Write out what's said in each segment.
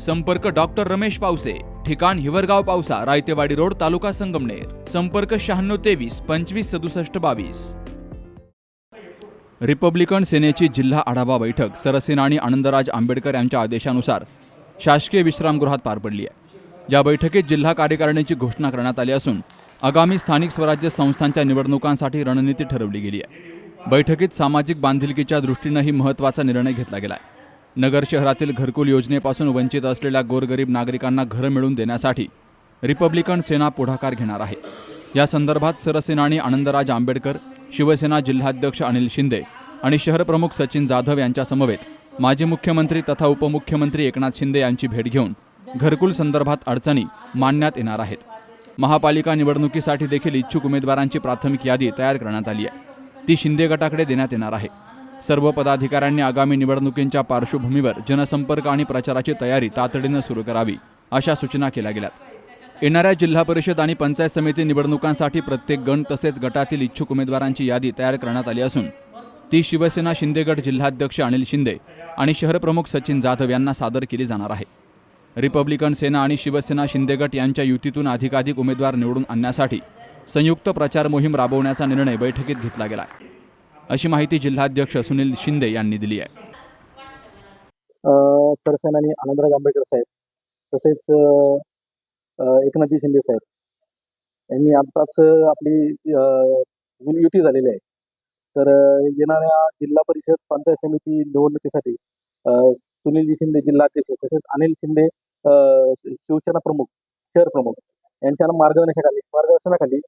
संपर्क डॉक्टर रमेश पावसे ठिकाण हिवरगाव पावसा रायतेवाडी रोड तालुका संगमनेर. संपर्क शहाण्णव तेवीस पंचवीस सदुसष्ट बावीस. रिपब्लिकन सेनेची जिल्हा आढावा बैठक सरसेना आणि आनंदराज आंबेडकर यांच्या आदेशानुसार शासकीय विश्रामगृहात पार पडली आहे. या बैठकीत जिल्हा कार्यकारिणीची घोषणा करण्यात आली असून आगामी स्थानिक स्वराज्य संस्थांच्या निवडणुकांसाठी रणनीती ठरवली गेली आहे. बैठकीत सामाजिक बांधिलकीच्या दृष्टीनंही महत्त्वाचा निर्णय घेतला गेला आहे नगर शहरातील घरकुल योजनेपासून वंचित असलेल्या गोरगरीब नागरिकांना घरं मिळवून देण्यासाठी रिपब्लिकन सेना पुढाकार घेणार आहे. या संदर्भात सरसेनानी आनंदराज आंबेडकर शिवसेना जिल्हाध्यक्ष अनिल शिंदे आणि शहरप्रमुख सचिन जाधव यांच्यासमवेत माजी मुख्यमंत्री तथा उपमुख्यमंत्री एकनाथ शिंदे यांची भेट घेऊन घरकुल संदर्भात अडचणी मांडण्यात येणार आहेत. महापालिका निवडणुकीसाठी देखील इच्छुक उमेदवारांची प्राथमिक यादी तयार करण्यात आली आहे. ती शिंदे गटाकडे देण्यात येणार आहे. सर्व पदाधिकाऱ्यांनी आगामी निवडणुकींच्या पार्श्वभूमीवर जनसंपर्क आणि प्रचाराची तयारी तातडीनं सुरू करावी अशा सूचना केल्या गेल्यात. येणाऱ्या जिल्हा परिषद आणि पंचायत समिती निवडणुकांसाठी प्रत्येक गण तसेच गटातील इच्छुक उमेदवारांची यादी तयार करण्यात आली असून ती शिवसेना शिंदेगड जिल्हाध्यक्ष अनिल शिंदे आणि शहरप्रमुख सचिन जाधव यांना सादर केली जाणार आहे. रिपब्लिकन सेना आणि शिवसेना शिंदेगट यांच्या युतीतून अधिकाधिक उमेदवार निवडून आणण्यासाठी संयुक्त प्रचार मोहीम राबवण्याचा निर्णय बैठकीत घेतला गेला अशी माहिती जिल्हाध्यक्ष सुनील शिंदे यांनी दिली आहे. सरसेनानी आनंदराज आंबेडकर साहेब तसेच एकनाथजी शिंदे साहेब यांनी आताच आपली युती झालेली आहे. तर येणाऱ्या जिल्हा परिषद पंचायत समिती निवडणुकीसाठी सुनीलजी शिंदे जिल्हाध्यक्ष तसेच अनिल शिंदे शिवसेना प्रमुख शहर प्रमुख यांच्या मार्गदर्शनाखाली मार्गदर्शनाखाली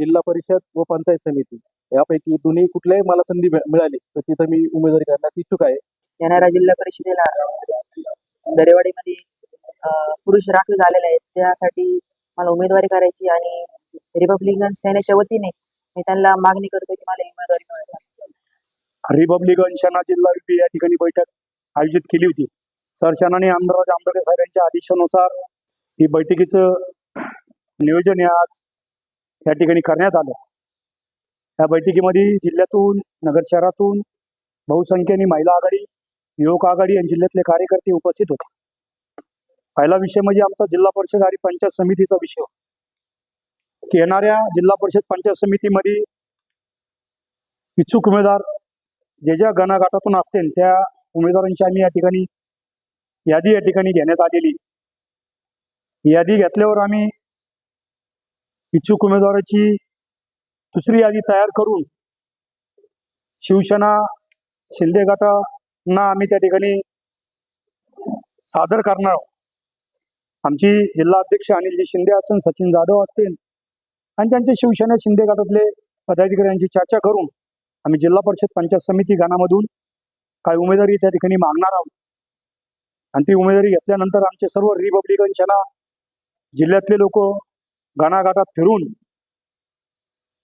जिल्हा परिषद व पंचायत समिती यापैकी दोन्ही कुठल्याही मला संधी मिळ- मिळाली तर तिथं मी उमेदवारी करण्यास इच्छुक आहे. येणाऱ्या जिल्हा परिषदेला दरेवाडीमध्ये पुरुष राखीव झालेले आहेत. त्यासाठी मला उमेदवारी करायची आणि रिपब्लिकन सेनेच्या वतीने मी त्यांना मागणी करतो की मला ही उमेदवारी मिळावी. रिपब्लिकन सेना जिल्हा युपी या ठिकाणी बैठक आयोजित केली होती. सरसेनाने आमदारराज आंबेडकर साहेबांच्या आदेशानुसार ही बैठकीचं नियोजन आज या ठिकाणी करण्यात आलं. या बैठकीमध्ये जिल्ह्यातून नगर शहरातून बहुसंख्येने महिला आघाडी युवक आघाडी आणि जिल्ह्यातले कार्यकर्ते उपस्थित होते. पहिला विषय म्हणजे आमचा जिल्हा परिषद आणि पंचायत समितीचा विषय. की येणाऱ्या जिल्हा परिषद पंचायत समितीमध्ये इच्छुक उमेदवार जे ज्या गणागाटातून असतील त्या उमेदवारांची आम्ही या ठिकाणी यादी या ठिकाणी घेण्यात आलेली. यादी घेतल्यावर आम्ही इच्छुक उमेदवाराची दुसरी यादी तयार करून शिवसेना शिंदे गटांना आम्ही त्या ठिकाणी सादर करणार आहोत. आमची जिल्हा अध्यक्ष अनिलजी शिंदे असेल सचिन जाधव असतील आणि त्यांचे शिवसेना शिंदे गटातले पदाधिकाऱ्यांची चर्चा करून आम्ही जिल्हा परिषद पंचायत समिती गाणामधून काही उमेदवारी त्या ठिकाणी मागणार आहोत. आणि ती उमेदवारी घेतल्यानंतर आमचे सर्व रिपब्लिकन सेना जिल्ह्यातले लोक गाणाघाटात फिरून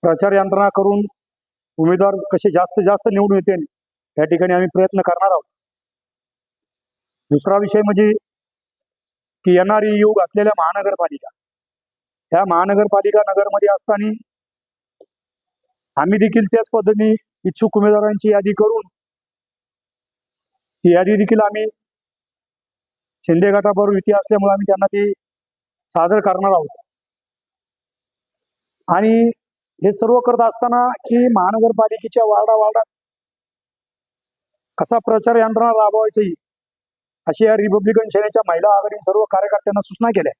प्रचार यंत्रणा करून उमेदवार कसे जास्त जास्त निवडून येतील या ठिकाणी आम्ही प्रयत्न करणार आहोत. दुसरा विषय म्हणजे की येणारी योग असलेल्या महानगरपालिका. ह्या महानगरपालिका नगरमध्ये असताना आम्ही देखील त्याच पद्धतीने इच्छुक उमेदवारांची यादी करून ती यादी देखील आम्ही शिंदे गटाबरोबर युती असल्यामुळे आम्ही त्यांना ती सादर करणार आहोत. आणि हे सर्व करत असताना की महानगरपालिकेच्या वार्डा वार्डात कसा प्रचार यंत्रणा राबवायची अशी या रिपब्लिकन सेनेच्या महिला आघाडी सर्व कार्यकर्त्यांना सूचना केल्या.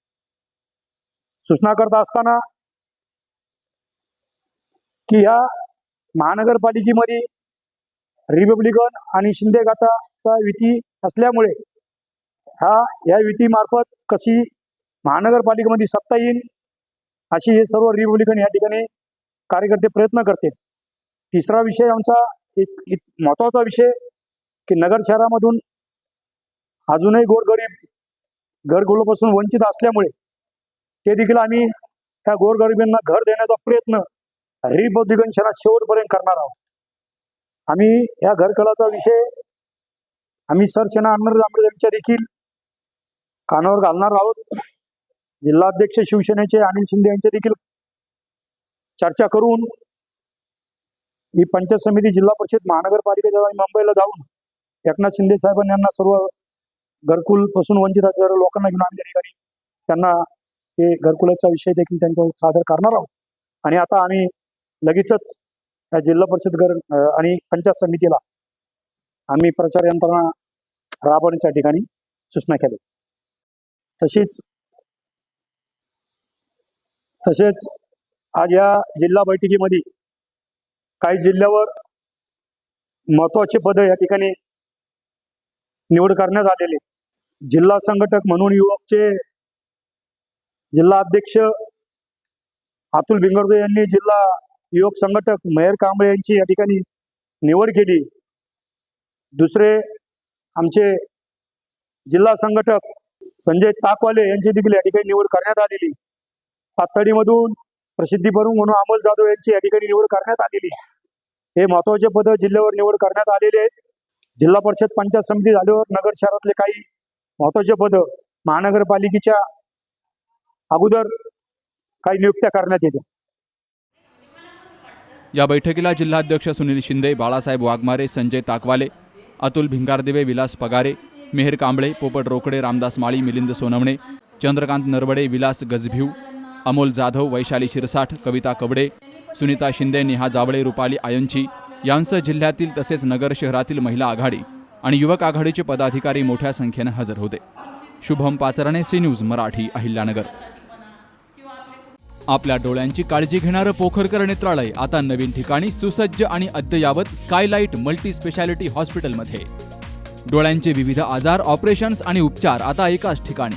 सूचना करत असताना की ह्या महानगरपालिकेमध्ये रिपब्लिकन आणि शिंदे गटाचा युती असल्यामुळे हा या युतीमार्फत कशी महानगरपालिकेमध्ये सत्ता येईल अशी हे सर्व रिपब्लिकन या ठिकाणी कार्यकर्ते प्रयत्न करतील. तिसरा विषय आमचा एक एक महत्त्वाचा विषय की नगर शहरामधून अजूनही गोरगरीब घरगुलापासून वंचित असल्यामुळे ते देखील आम्ही त्या गोरगरिबांना घर देण्याचा प्रयत्न रिपब्लिकन शहरात शेवटपर्यंत करणार आहोत. आम्ही या घरकलाचा विषय आम्ही सरसेना अण्णाराव जांभळे यांच्या देखील कानावर घालणार आहोत. जिल्हाध्यक्ष शिवसेनेचे अनिल शिंदे यांचे देखील चर्चा करून मी पंचायत समिती जिल्हा परिषद महानगरपालिकेच्या मुंबईला जाऊन एकनाथ शिंदे साहेबांनी यांना सर्व घरकुलपासून वंचित असणाऱ्या लोकांना घेऊन आम्ही त्या ठिकाणी त्यांना ते घरकुलाचा विषय देखील त्यांच्यावर सादर करणार आहोत. आणि आता आम्ही लगेचच या जिल्हा परिषद घर आणि पंचायत समितीला आम्ही प्रचार यंत्रणा राबवण्याच्या ठिकाणी सूचना केल्या. तशीच तसेच आज या जिल्हा बैठकीमध्ये काही जिल्ह्यावर महत्त्वाचे पद या ठिकाणी निवड करण्यात आलेले जिल्हा संघटक म्हणून युवकचे जिल्हा अध्यक्ष अतुल भिंगर्दे यांनी जिल्हा युवक संघटक महेर कांबळे यांची या ठिकाणी निवड केली. दुसरे आमचे जिल्हा संघटक संजय ताकवाले यांची देखील या ठिकाणी निवड करण्यात आलेली. पाथर्डीमधून प्रसिद्धी प्रमुख म्हणून अमोल जाधव यांची या ठिकाणी निवड करण्यात आलेली हे महत्त्वाचे पद जिल्ह्यावर निवड करण्यात आलेले आहेत. जिल्हा परिषद पंचायत समिती झाल्यावर नगर शहरातले काही महत्त्वाचे पद महानगरपालिकेच्या अगोदर काही नियुक्त्या करण्यात येतील. या बैठकीला जिल्हाध्यक्ष सुनील शिंदे बाळासाहेब वाघमारे संजय ताकवाले अतुल भिंगारदेवे विलास पगारे मेहर कांबळे पोपट रोकडे रामदास माळी मिलिंद सोनवणे चंद्रकांत नरवडे विलास गजभिव अमोल जाधव वैशाली शिरसाठ कविता कवडे सुनीता शिंदे नेहा जावळे रुपाली आयंची यांसह जिल्ह्यातील तसेच नगर शहरातील महिला आघाडी आणि युवक आघाडीचे पदाधिकारी मोठ्या संख्येनं हजर होते. Shubham Pacharne C news Marathi Ahilyanagar. आपल्या डोळ्यांची काळजी घेणारं पोखरकर नेत्रालय आता नवीन ठिकाणी सुसज्ज आणि अद्ययावत स्कायलाइट मल्टी स्पेशालिटी हॉस्पिटलमध्ये. डोळ्यांचे विविध आजार ऑपरेशन्स आणि उपचार आता एकाच ठिकाणी.